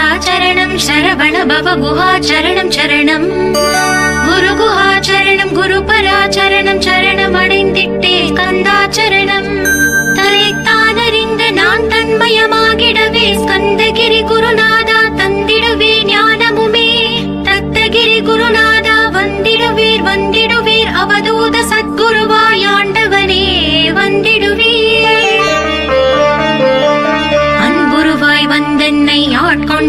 ஸ்கந்தாச்சரணம் சரவண பவ குஹாச்சரணம் சரணம்.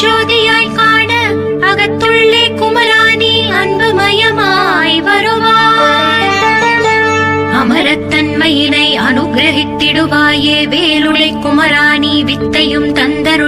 அருட்ஜோதியாய் காண அகத்துள்ளே குமராணி அன்பு மயமாய் வருவாய். அமரத்தன்மையினை அனுகிரகித்திடுவாயே வேலுடை குமராணி வித்தையும் தந்தரு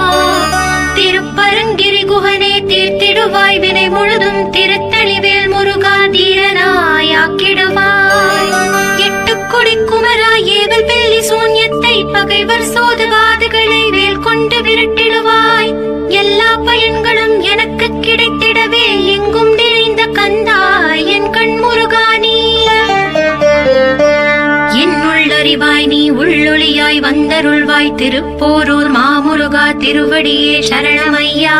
தீர்த்திடுவாய் வினை முழுதும் திருத்தளிவேல் முருகா தீரனாயாக்கிடுவாய் எட்டு கொடி குமரா ஏவல் வெள்ளி சூன்யத்தை பகைவர் சோதவாதுகளை வேல் கொண்டு விரட்டிடுவாய். எல்லா பயன்களும் எனக்கு கிடைத்திடவே எங்கும் நிறைந்த கந்தா என் கண் முருகானி என்னுள்ளறிவாய் நீ உள்ளொளியாய் வந்தருள்வாய் திருப்போரூர் மாமுருகா திருவடியே சரணமையா.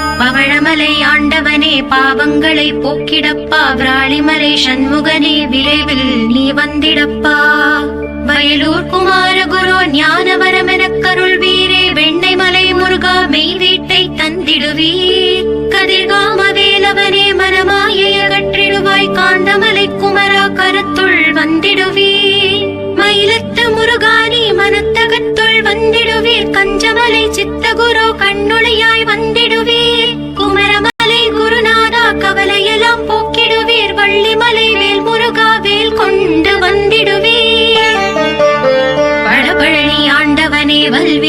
பவழமலை ஆண்டவனே பாவங்களை போக்கிடப்பா. விராளிமலை சண்முகனே விரைவில் நீ வந்திடப்பா. வயலூர் குமார குரு ஞானவரமெனக் கருள்வீரே. வெண்ணை மலை முருகா மெய் வீட்டை தந்திடுவீர். கதிர்காம வேலவனே மரமாயை அகற்றிடுவாய். காந்தமலை குமரா கருத்துள் வந்திடுவீர். மயிலத்து முருகானி மனத்தகத்துள் வந்திடுவீர். கஞ்சமலை சித்தகுரு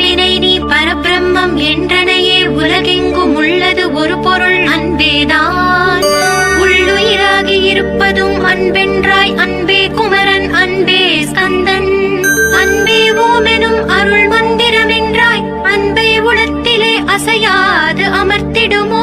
வினை நீ பரபிரம்மம் என்றனையே உலகெங்கும் உள்ளது ஒரு பொருள் அன்பேதான். உள்ளுயிராகி இருப்பதும் அன்பென்றாய் அன்பே குமரன் அன்பே ஸ்கந்தன். அன்பே ஓமெனும் அருள் மந்திரம் என்றாய் அன்பே உளத்திலே அசையாது அமர்த்திடுமோ